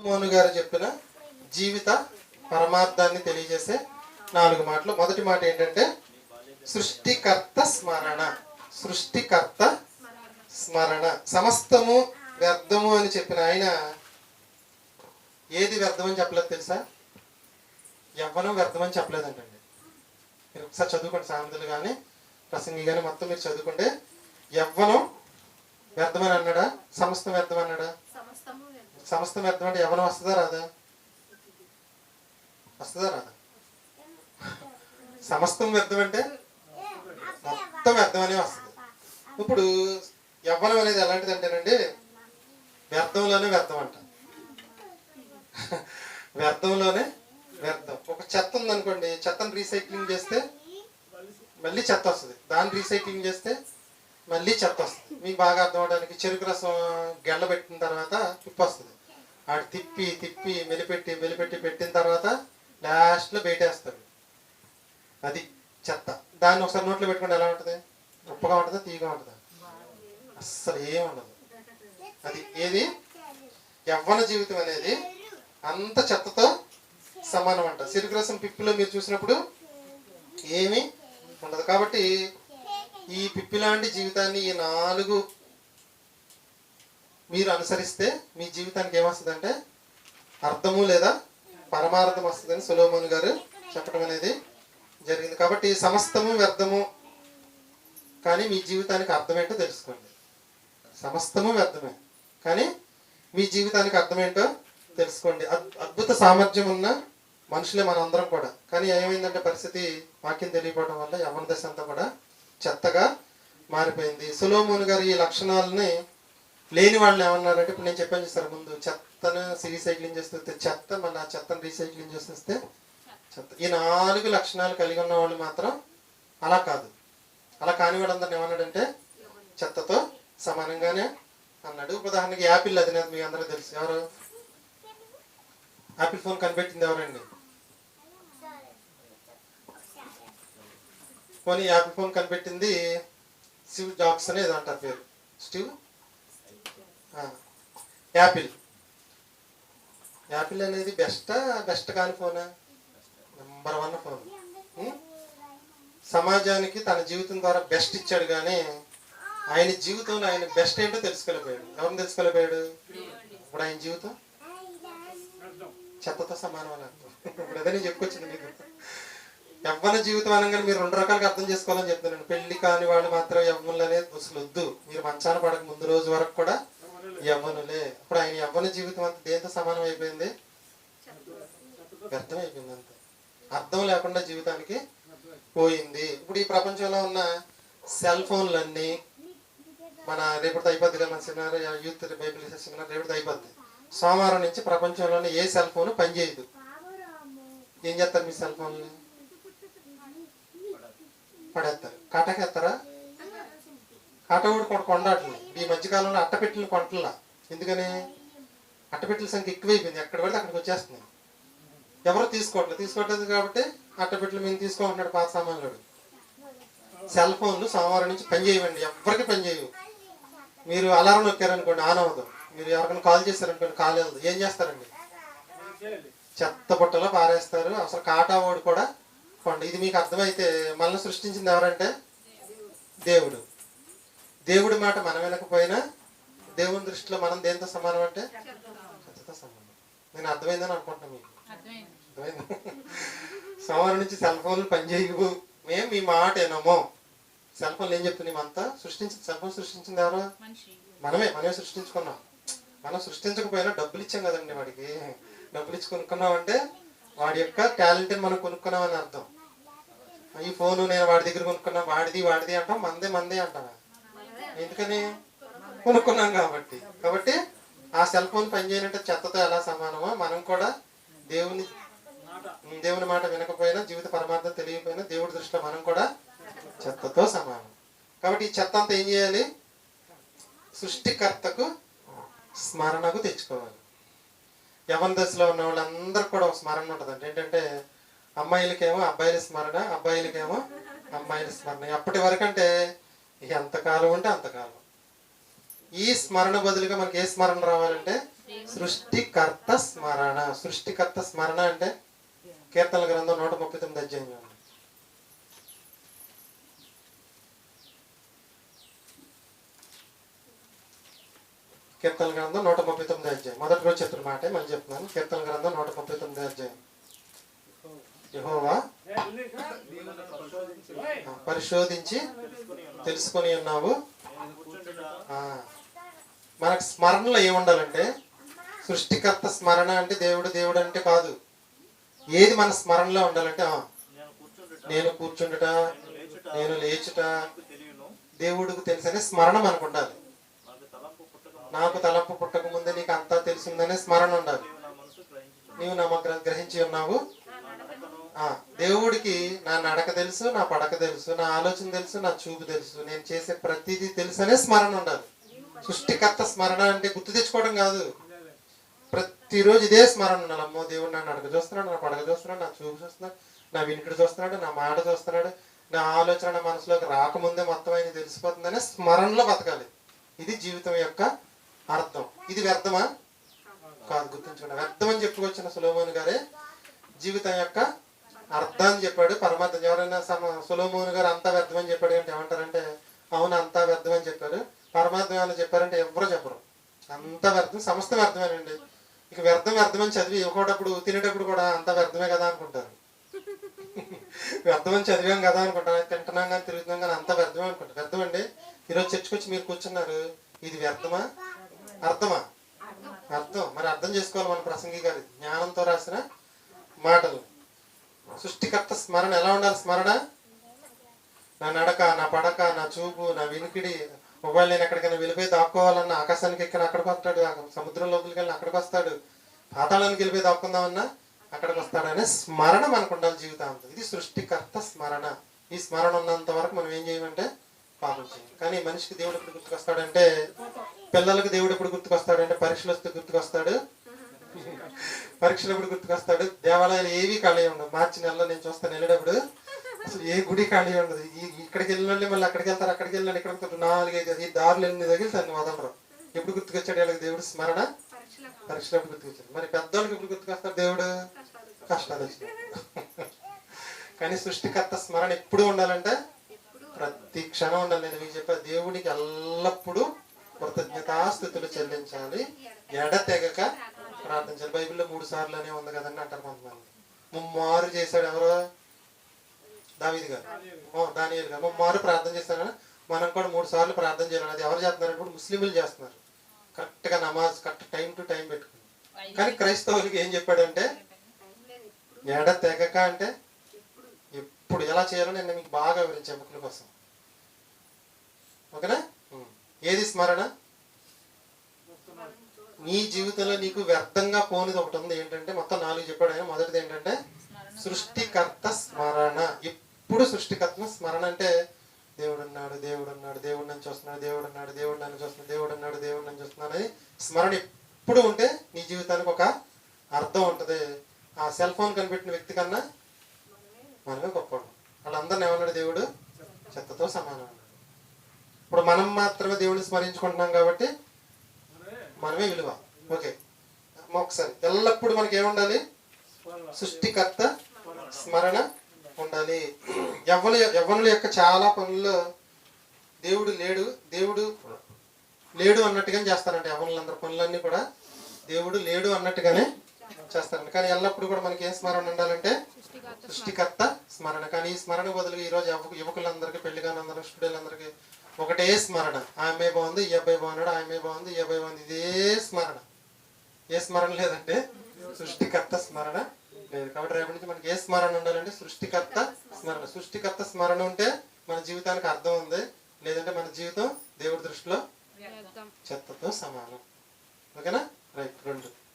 మోను గారు చెప్పిన జీవిత పరమార్థాన్ని తెలియజేసే నాలుగు మాటలు. మొదటి మాట ఏంటంటే సృష్టికర్త స్మరణ. సృష్టికర్త స్మరణ. సమస్తము వ్యర్థము అని చెప్పిన ఆయన ఏది వ్యర్థమని చెప్పలేదు తెలుసా? యవ్వనం వ్యర్థమని చెప్పలేదంటండి. మీరు ఒకసారి చదువుకోండి సామెతలు కానీ ప్రసంగి కానీ మొత్తం మీరు చదువుకుంటే యవ్వనం వ్యర్థమని అన్నాడా? సమస్తం వ్యర్థం అన్నాడా? సమస్తం వ్యర్థం అంటే యవ్వనం వస్తుందా రాదా? వస్తుందా రాదా? సమస్తం వ్యర్థం అంటే మొత్తం వ్యర్థం అనే వస్తుంది. ఇప్పుడు యవ్వనం అనేది ఎలాంటిది అంటేనండి వ్యర్థంలోనే వ్యర్థం అంట. వ్యర్థంలోనే వ్యర్థం. ఒక చెత్త ఉందనుకోండి చెత్తను రీసైక్లింగ్ చేస్తే మళ్ళీ చెత్త వస్తుంది. దాన్ని రీసైక్లింగ్ చేస్తే మళ్ళీ చెత్త వస్తుంది. మీకు బాగా అర్థం అవడానికి చెరుకు రసం గెళ్ళబెట్టిన పెట్టిన తర్వాత తిప్పి వస్తుంది. ఆడు తిప్పి తిప్పి మెలిపెట్టి మెలిపెట్టి పెట్టిన తర్వాత లాస్ట్లో బయటేస్తాడు. అది చెత్త. దాన్ని ఒకసారి నోట్లో పెట్టుకుంటే ఎలా ఉంటుంది? ఉప్పగా ఉంటుందా తీయగా ఉంటుందా? అస్సలు ఏం ఉండదు. అది ఏది? యవ్వన జీవితం అనేది అంత చెత్తతో సమానం అంట. సిరుగ్రసం పిప్పిలో మీరు చూసినప్పుడు ఏమీ ఉండదు. కాబట్టి ఈ పిప్పి లాంటి జీవితాన్ని ఈ నాలుగు మీరు అనుసరిస్తే మీ జీవితానికి ఏమొస్తుందంటే అర్థము లేదా పరమార్థం వస్తుందని సులోమోన్ గారు చెప్పడం అనేది జరిగింది. కాబట్టి సమస్తము వ్యర్థము. కానీ మీ జీవితానికి అర్థమేంటో తెలుసుకోండి. సమస్తము వ్యర్థమే. కానీ మీ జీవితానికి అర్థమేంటో తెలుసుకోండి. అద్భుత సామర్థ్యం ఉన్న మనుషులే మనందరం కూడా. కానీ ఏమైందంటే పరిస్థితి వాక్యం తెలియకపోవడం వల్ల యవన దశ అంతా కూడా చెత్తగా మారిపోయింది. సులోమోన్ గారు ఈ లక్షణాలని లేని వాళ్ళు ఏమన్నారంటే ఇప్పుడు నేను చెప్పాను సార్ ముందు చెత్తను రీసైక్లింగ్ చేస్తే చెత్త మళ్ళీ ఆ చెత్తను రీసైక్లింగ్ చేసేస్తే చెత్త. ఈ నాలుగు లక్షణాలు కలిగి ఉన్న వాళ్ళు మాత్రం అలా కాదు. అలా కాని వాళ్ళందరిని ఏమన్నాడంటే చెత్తతో సమానంగానే అన్నాడు. ఉదాహరణకి యాపిల్ అది నేను మీ అందరూ తెలుసు. ఎవరు? యాపిల్ ఫోన్ కనిపెట్టింది ఎవరండి? పోనీ యాపిల్ ఫోన్ కనిపెట్టింది స్టీవ్ జాబ్స్ అనేది అంటారు పేరు. Steve Apple. యాపిల్ అనేది బెస్టా బెస్ట్ కాని ఫోనా? Number one phone. సమాజానికి తన జీవితం ద్వారా బెస్ట్ ఇచ్చాడు కానీ ఆయన జీవితంలో ఆయన బెస్ట్ ఏంటో తెలుసుకోలేకపోయాడు. ఎవరిని తెలుసుకోలేకపోయాడు? ఇప్పుడు ఆయన జీవితం? చెత్తతో సమానం అని అర్థం. ఇప్పుడు అదే నేను చెప్పుకొచ్చింది మీకు. యవ్వన జీవితం అనగానే మీరు రెండు రకాలుగా అర్థం చేసుకోవాలని చెప్తున్నాను. పెళ్ళి కాని వాళ్ళు మాత్రం యవ్వనులు అనేది అసలు వద్దు మీరు మంచాన పడక ముందు రోజు వరకు కూడా యవ్వనులే. ఇప్పుడు ఆయన యవ్వన జీవితం అంతా దేంతో సమానం అయిపోయింది? వ్యర్థం అయిపోయింది అంతే. అర్థం లేకుండా జీవితానికి పోయింది. ఇప్పుడు ఈ ప్రపంచంలో ఉన్న సెల్ ఫోన్లన్నీ మన రేపటితో అయిపోద్ది కదా మన సెమినార్ యూత్ బైబిల్ సెమినార్ రేపటితో అయిపోద్ది సోమవారం నుంచి ప్రపంచంలోనే ఏ సెల్ ఫోన్ పనిచేయదు ఏం చేస్తారు మీ సెల్ ఫోన్లు? పడేస్తారు. కాటాకేస్తారా? కాటవుడు కూడా కొండట్లు. ఈ మధ్యకాలంలో అట్టపెట్టెలు కొంటలా. ఎందుకని? అట్టపెట్టెల సంఖ్య ఎక్కువైపోయింది. ఎక్కడ పడితే అక్కడికి వచ్చేస్తున్నాయి ఎవరు తీసుకోవట్లేదు తీసుకోవట్లేదు కాబట్టి అట్టపెట్టెలు మేము తీసుకోమంటున్నాడు పాత సామాన్లు సెల్ ఫోన్లు సోమవారం నుంచి పని చేయవండి ఎవరికి పని చేయవు. మీరు అలారం నొక్కారనుకోండి ఆన్ అవ్వదు. మీరు ఎవరికైనా కాల్ చేశారనుకోండి కాల్ అవ్వదు ఏం చేస్తారండి? చెత్త బుట్టలో పారేస్తారు. అసలు కాటా ఓడి కూడా కొండ. ఇది మీకు అర్థమైతే మనల్ని సృష్టించింది ఎవరంటే? దేవుడు. దేవుడి మాట మనం వినకపోయినా దేవుని దృష్టిలో మనం దేంతో సమానం అంటే? చెత్తతో సమానం. నేను అర్థమైందని అనుకుంటున్నాను మీకు. అర్థమైంది? సోమవారం నుంచి సెల్ ఫోన్లు పనిచేయవు మేము మీ మాట వినము సెల్ ఫోన్లు ఏం చెప్తున్నాం అంతా? సృష్టించింది సెల్ ఫోన్ సృష్టించింది ఎవరు? మనమే మనమే సృష్టించుకున్నాం. మనం సృష్టించకపోయినా డబ్బులు ఇచ్చాం కదండి వాడికి. డబ్బులు ఇచ్చి కొనుక్కున్నాం అంటే వాడి యొక్క టాలెంట్ మనం కొనుక్కున్నాం అని అర్థం. ఈ ఫోను నేను వాడి దగ్గర కొనుక్కున్నా వాడిది వాడిది అంటాం మందే మందే అంటాం ఎందుకని? కొనుక్కున్నాం కాబట్టి. కాబట్టి ఆ సెల్ ఫోన్ పనిచేయనంటే చెత్తతో ఎలా సమానమో మనం కూడా దేవుని దేవుని మాట వినకపోయినా జీవిత పరమార్థం తెలియకపోయినా దేవుడి దృష్టిలో మనం కూడా చెత్తతో సమానం. కాబట్టి ఈ చెత్త అంతా ఏం చేయాలి? సృష్టికర్తకు స్మరణకు తెచ్చుకోవాలి. యవన దశలో ఉన్న వాళ్ళందరూ కూడా ఒక స్మరణ ఉంటుందండి. ఏంటంటే అమ్మాయిలకేమో అబ్బాయిల స్మరణ అబ్బాయిలకేమో అమ్మాయిల స్మరణ. అప్పటి వరకు అంటే ఎంతకాలం ఉంటే అంతకాలం ఈ స్మరణ బదులుగా మనకి ఏ స్మరణ రావాలంటే సృష్టికర్త స్మరణ. సృష్టికర్త స్మరణ అంటే కీర్తన గ్రంథం నూట ముప్పై తొమ్మిది అధ్యాయం. కీర్తన గ్రంథం నూట ముప్పై తొమ్మిది అధ్యాయం. మొదటి రోజు చెప్పిన మాట మళ్ళీ చెప్తున్నాను. కీర్తన గ్రంథం నూట ముప్పై తొమ్మిది అధ్యాయం. యెహోవా పరిశోధించి తెలుసుకొని ఉన్నావు? మనకు స్మరణలో ఏముండాలంటే సృష్టికర్త స్మరణ అంటే దేవుడు దేవుడు అంటే కాదు. ఏది మన స్మరణలో ఉండాలంటే నేను కూర్చుండట నేను లేచుట దేవుడికి తెలుసనే స్మరణ మనకు ఉండాలి. నాకు తలంపు పుట్టక ముందే నీకు అంతా తెలిసిందనే స్మరణ ఉండాలి. నీవు నా గ్రహించి ఉన్నావు. దేవుడికి నా నడక తెలుసు నా పడక తెలుసు నా ఆలోచన తెలుసు నా చూపు తెలుసు. నేను చేసే ప్రతిదీ తెలుసు అనే స్మరణ ఉండాలి. సృష్టికర్త స్మరణ అంటే గుర్తు తెచ్చుకోవడం కాదు. ప్రతిరోజు ఇదే స్మరణ ఉండాలి. అమ్మో దేవుడు నా నడక చూస్తున్నాడు నా పడక చూస్తున్నాడు నా చూపు చూస్తున్నాడు నా వినికిడి చూస్తున్నాడు నా మాట చూస్తున్నాడు నా ఆలోచన మనసులోకి రాకముందే మొత్తం ఆయన తెలిసిపోతుందనే స్మరణలో బతకాలి. ఇది జీవితం యొక్క అర్థం. ఇది వ్యర్థమా? కాదు గుర్తుంచుకోండి. వ్యర్థం అని చెప్పుకొచ్చిన సులోమోని గారే జీవితం యొక్క అర్థాన్ని చెప్పాడు. పరమార్థం ఎవరైనా సమ సులోమోహన్ గారు అంతా వ్యర్థమని చెప్పాడు అంటే ఏమంటారంటే అవును అంతా వ్యర్థమని చెప్పారు పరమార్థం ఏమైనా చెప్పారంటే ఎవరు చెప్పరు. అంతా వ్యర్థం సమస్త వ్యర్థమేనండి. ఇక వ్యర్థం వ్యర్థమని చదివి ఇవ్వకూడప్పుడు తినేటప్పుడు కూడా అంతా వ్యర్థమే కదా అనుకుంటారు. వ్యర్థం అని చదివాం కదా అనుకుంటారు తింటున్నాం కానీ తిరుగుతున్నాం కానీ అంతా వ్యర్థమే అనుకుంటారు. వ్యర్థం అండి ఈరోజు చర్చకు వచ్చి మీరు కూర్చున్నారు. ఇది వ్యర్థమా? అర్థమా? అర్థం. మరి అర్థం చేసుకోవాలి మన ప్రసంగి గారి. జ్ఞానంతో రాసిన మాటలు. సృష్టికర్త స్మరణ ఎలా ఉండాలి? స్మరణ? నా నడక నా పడక నా చూపు నా వినికిడి. మొబైల్ నేను ఎక్కడికైనా వెళ్ళిపోయి దాక్కోవాలన్నా ఆకాశానికి ఎక్కిన అక్కడికి వస్తాడు ఆ సముద్రం లోపలికి వెళ్ళిన అక్కడికి వస్తాడు. పాతాళానికి వెళ్ళిపోయి దాక్కుందామన్నా అక్కడికి వస్తాడు అనే స్మరణ మనకు ఉండాలి జీవితాంతం. ఇది సృష్టికర్త స్మరణ. ఈ స్మరణ ఉన్నంత వరకు మనం ఏం చేయమంటే పాపం చేయం. కానీ మనిషికి దేవుడు ఎప్పుడు గుర్తుకొస్తాడంటే పిల్లలకు దేవుడు ఎప్పుడు గుర్తుకొస్తాడంటే పరీక్షలు వస్తే గుర్తుకొస్తాడు. పరీక్షలు ఎప్పుడు గుర్తుకొస్తాడు? దేవాలయాలు ఏవి ఖాళీ ఉండవు. మార్చి నెలలో నేను చూస్తాను వెళ్ళేటప్పుడు. అసలు ఏ గుడి ఖాళీ ఉండదు. ఇక్కడికి వెళ్ళిన మళ్ళీ అక్కడికి వెళ్తారు అక్కడికి వెళ్ళిన ఇక్కడికి వెళ్తారు నాలుగైదు ఈ దారులు ఎన్ని తగిలితాను వదలరు. ఎప్పుడు గుర్తుకొచ్చాడు వీళ్ళకి దేవుడు? స్మరణ? పరీక్షలప్పుడు గుర్తుకొచ్చాడు? మరి పెద్దోళ్ళకి ఎప్పుడు గుర్తుకొస్తాడు దేవుడు? కష్టాలు కానీ సృష్టికర్త స్మరణ ఎప్పుడు ఉండాలంటే ప్రతి క్షణం ఉండాలి. నేను మీకు చెప్పా దేవునికి ఎల్లప్పుడూ కృతజ్ఞతాస్థుతులు చెల్లించాలి. ఎడతెగక ప్రార్థించాలి బైబిల్లో మూడు సార్లు అనే ఉంది కదండి అంటారు కొంతమంది. ముమ్మారు చేశాడు ఎవరు? దావీది గారు. దాని గారు. ముమ్మారు ప్రార్థన చేస్తారని మనం కూడా మూడు సార్లు ప్రార్థన చేయాలి అది ఎవరు చేస్తున్నారు? ఇప్పుడు ముస్లింలు చేస్తున్నారు. కరెక్ట్గా నమాజ్ కరెక్ట్ టైం టు టైం పెట్టుకుని. కానీ క్రైస్తవులకి ఏం చెప్పాడంటే ఎడ తెగక అంటే ఎప్పుడు ఎలా చేయాలో నేను మీకు బాగా వివరించాను ముక్కుల కోసం. ఓకేనా? ఏది స్మరణ? నీ జీవితంలో నీకు వ్యర్థంగా పోనిది ఒకటి ఉంది. ఏంటంటే మొత్తం నాలుగు చెప్పాడు ఆయన. మొదటిది ఏంటంటే సృష్టికర్త స్మరణ. ఎప్పుడు సృష్టికర్త స్మరణ అంటే దేవుడు అన్నాడు దేవుడు అన్నాడు దేవుడు నన్ను చూస్తున్నాడు దేవుడు అన్నాడు దేవుడు నన్ను చూస్తున్నాడు దేవుడు అన్నాడు దేవుడు నన్ను చూస్తున్నాడు అనేది స్మరణ ఎప్పుడు ఉంటే నీ జీవితానికి ఒక అర్థం ఉంటుంది. ఆ సెల్ ఫోన్ కనిపెట్టిన వ్యక్తి కన్నా మనమే గొప్పవాడు. వాళ్ళందరిని ఏమన్నాడు దేవుడు? చెత్తతో సమానం అన్నాడు. ఇప్పుడు మనం మాత్రమే దేవుడిని స్మరించుకుంటున్నాం కాబట్టి మనమే విలువ. ఓకే. ఒకసారి. ఎల్లప్పుడు మనకి ఏముండాలి సృష్టికర్త స్మరణ ఉండాలి. యవ్వన యవ్వనుల యొక్క చాలా పనుల్లో దేవుడు లేడు. దేవుడు లేడు అన్నట్టుగానే చేస్తారంట యవ్వనులందరి పనులన్నీ కూడా. దేవుడు లేడు అన్నట్టుగానే చేస్తారంట. కానీ ఎల్లప్పుడు కూడా మనకి ఏం స్మరణ ఉండాలంటే సృష్టికర్త స్మరణ. కానీ ఈ స్మరణ బదులు ఈ రోజు యువకు యువకులందరికీ పెళ్ళి కాని అందరూ స్టూడెంట్లందరికీ ఒకటే స్మరణ. ఆ అమ్మాయి బాగుంది ఈ అబ్బాయి బాగున్నాడు ఆ అమ్మాయి బాగుంది ఈ అబ్బాయి బాగుంది. ఇదే స్మరణ. ఏ స్మరణ లేదంటే సృష్టికర్త స్మరణ లేదు. కాబట్టి రేపటి నుంచి మనకి ఏ స్మరణ ఉండాలంటే సృష్టికర్త స్మరణ. సృష్టికర్త స్మరణ ఉంటే మన జీవితానికి అర్థం ఉంది. లేదంటే మన జీవితం దేవుడి దృష్టిలో చెత్తతో సమానం. ఓకేనా? రైట్ రెండు.